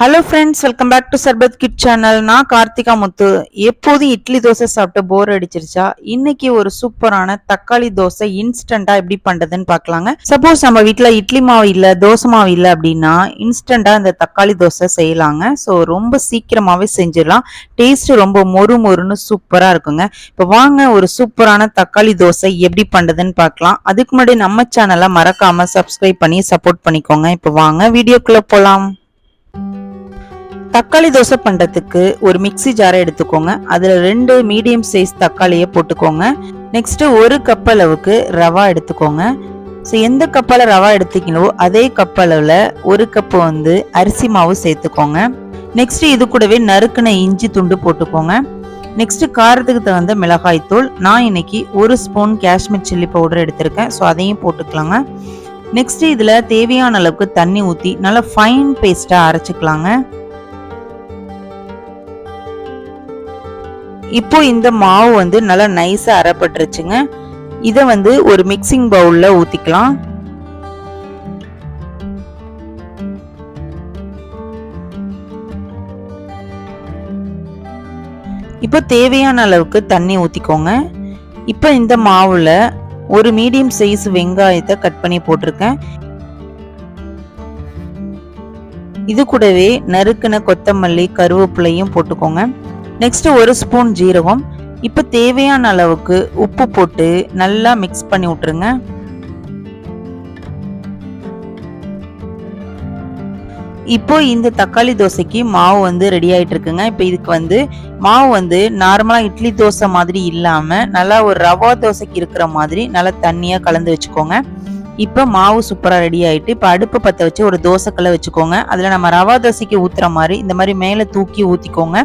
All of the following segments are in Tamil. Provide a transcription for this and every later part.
Hello friends welcome back to sharbat kit channel நான் கார்த்திகா முத்து. எப்போதும் இட்லி தோசை சாப்பிட்டு போர் அடிச்சிருச்சா? இன்னைக்கு ஒரு சூப்பரான தக்காளி தோசை இன்ஸ்டண்டா எப்படி பண்றதுன்னு பார்க்கலாங்க. சப்போஸ் நம்ம வீட்டில் இட்லி மாவு இல்ல தோசை மாவு இல்ல அப்படின்னா இன்ஸ்டண்டா இந்த தக்காளி தோசை செய்யலாங்க. ஸோ ரொம்ப சீக்கிரமாவே செஞ்சிடலாம். டேஸ்ட் ரொம்ப மொறு மொறுன்னு சூப்பரா இருக்குங்க. இப்போ வாங்க ஒரு சூப்பரான தக்காளி தோசை எப்படி பண்றதுன்னு பார்க்கலாம். அதுக்கு முன்னாடி நம்ம சேனலை மறக்காம சப்ஸ்கிரைப் பண்ணி சப்போர்ட் பண்ணிக்கோங்க. இப்போ வாங்க வீடியோக்குள்ள போலாம். தக்காளி தோசை பண்ணுறதுக்கு ஒரு மிக்ஸி ஜாரை எடுத்துக்கோங்க. அதில் ரெண்டு மீடியம் சைஸ் தக்காளியை போட்டுக்கோங்க. நெக்ஸ்ட்டு ஒரு கப் அளவுக்கு ரவா எடுத்துக்கோங்க. ஸோ எந்த கப்பால் ரவா எடுத்துக்கீங்களோ அதே கப் அளவில் ஒரு கப்பு வந்து அரிசி மாவு சேர்த்துக்கோங்க. நெக்ஸ்ட் இது கூடவே நறுக்குன இஞ்சி துண்டு போட்டுக்கோங்க. நெக்ஸ்ட் காரத்துக்கு தகுந்த மிளகாய் தூள். நான் இன்னைக்கு ஒரு ஸ்பூன் காஷ்மீர் சில்லி பவுடர் எடுத்திருக்கேன். ஸோ அதையும் போட்டுக்கலாங்க. நெக்ஸ்ட் இதில் தேவையான அளவுக்கு தண்ணி ஊற்றி நல்லா ஃபைன் பேஸ்ட்டாக அரைச்சிக்கலாங்க. இப்போ இந்த மாவு வந்து நல்லா நைஸாக அரைப்பட்டுருச்சுங்க. இதை வந்து ஒரு மிக்சிங் பவுலில் ஊற்றிக்கலாம் இப்போ தேவையான அளவுக்கு தண்ணி ஊற்றிக்கோங்க இப்போ இந்த மாவில் ஒரு மீடியம் சைஸ் வெங்காயத்தை கட் பண்ணி போட்டிருக்கேன். இது கூடவே நறுக்கின கொத்தமல்லி கருவேப்பிலையும் போட்டுக்கோங்க. நெக்ஸ்ட் ஒரு ஸ்பூன் ஜீரகம். இப்போ தேவையான அளவுக்கு உப்பு போட்டு நல்லா மிக்ஸ் பண்ணி விட்டுருங்க. இப்போ இந்த தக்காளி தோசைக்கு மாவு வந்து ரெடி ஆகிட்டு இருக்குங்க. இப்போ இதுக்கு வந்து மாவு வந்து நார்மலாக இட்லி தோசை மாதிரி இல்லாமல் நல்லா ஒரு ரவா தோசைக்கு இருக்கிற மாதிரி நல்லா தண்ணியாக கலந்து வச்சுக்கோங்க. இப்போ மாவு சூப்பராக ரெடி ஆகிட்டு இப்போ அடுப்பு பற்ற வச்சு ஒரு தோசைக்கல்லை வச்சுக்கோங்க. அதில் நம்ம ரவா தோசைக்கு ஊற்றுற மாதிரி இந்த மாதிரி மேலே தூக்கி ஊற்றிக்கோங்க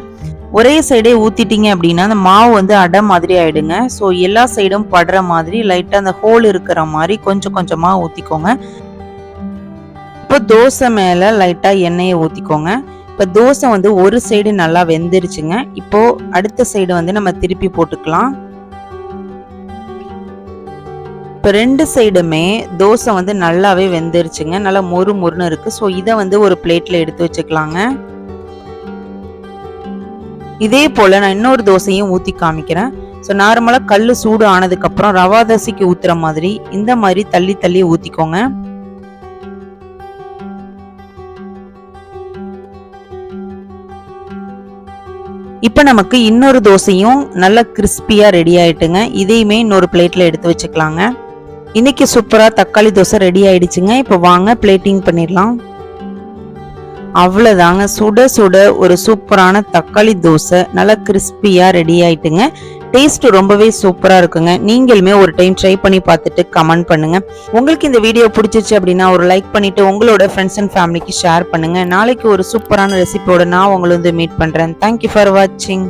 ஒரே சைடே ஊற்றிட்டீங்க அப்படின்னா அந்த மாவு வந்து அடை மாதிரி ஆயிடுங்க. ஸோ எல்லா சைடும் படுற மாதிரி லைட்டாக அந்த ஹோல் இருக்கிற மாதிரி கொஞ்சம் கொஞ்சமாக ஊற்றிக்கோங்க இப்போ தோசை மேலே லைட்டாக எண்ணெயை ஊற்றிக்கோங்க இப்போ தோசை வந்து ஒரு சைடு நல்லா வெந்துருச்சுங்க. இப்போ அடுத்த சைடு வந்து நம்ம திருப்பி போட்டுக்கலாம். இப்போ ரெண்டு சைடுமே தோசை வந்து நல்லாவே வெந்துருச்சுங்க. நல்லா மொறு மொறுன்னு இருக்குது ஸோ இதை வந்து ஒரு பிளேட்டில் எடுத்து வச்சுக்கலாங்க. இதே போல் நான் இன்னொரு தோசையும் ஊற்றி காமிக்கிறேன். ஸோ நார்மலாக கல் சூடு ஆனதுக்கப்புறம் ரவா தோசைக்கு ஊற்றுற மாதிரி இந்த மாதிரி தள்ளி தள்ளி ஊற்றிக்கோங்க இப்போ நமக்கு இன்னொரு தோசையும் நல்லா கிறிஸ்பியாக ரெடி ஆகிட்டுங்க இதையுமே இன்னொரு பிளேட்டில் எடுத்து வச்சுக்கலாங்க. இன்னைக்கு சூப்பராக தக்காளி தோசை ரெடி ஆகிடுச்சுங்க இப்போ வாங்க பிளேட்டிங் பண்ணிடலாம். அவ்வளோதாங்க சுட சுட ஒரு சூப்பரான தக்காளி தோசை. நல்லா கிறிஸ்பியாக ரெடி ஆயிட்டுங்க. டேஸ்ட் ரொம்பவே சூப்பராக இருக்குங்க. நீங்களுமே ஒரு டைம் ட்ரை பண்ணி பார்த்துட்டு கமெண்ட் பண்ணுங்க. உங்களுக்கு இந்த வீடியோ பிடிச்சிச்சு அப்படின்னா ஒரு லைக் பண்ணிட்டு உங்களோட ஃப்ரெண்ட்ஸ் அண்ட் ஃபேமிலிக்கு ஷேர் பண்ணுங்க. நாளைக்கு ஒரு சூப்பரான ரெசிபியோட நான் உங்களை வந்து மீட் பண்ணுறேன் தேங்க்யூ ஃபார் வாட்சிங்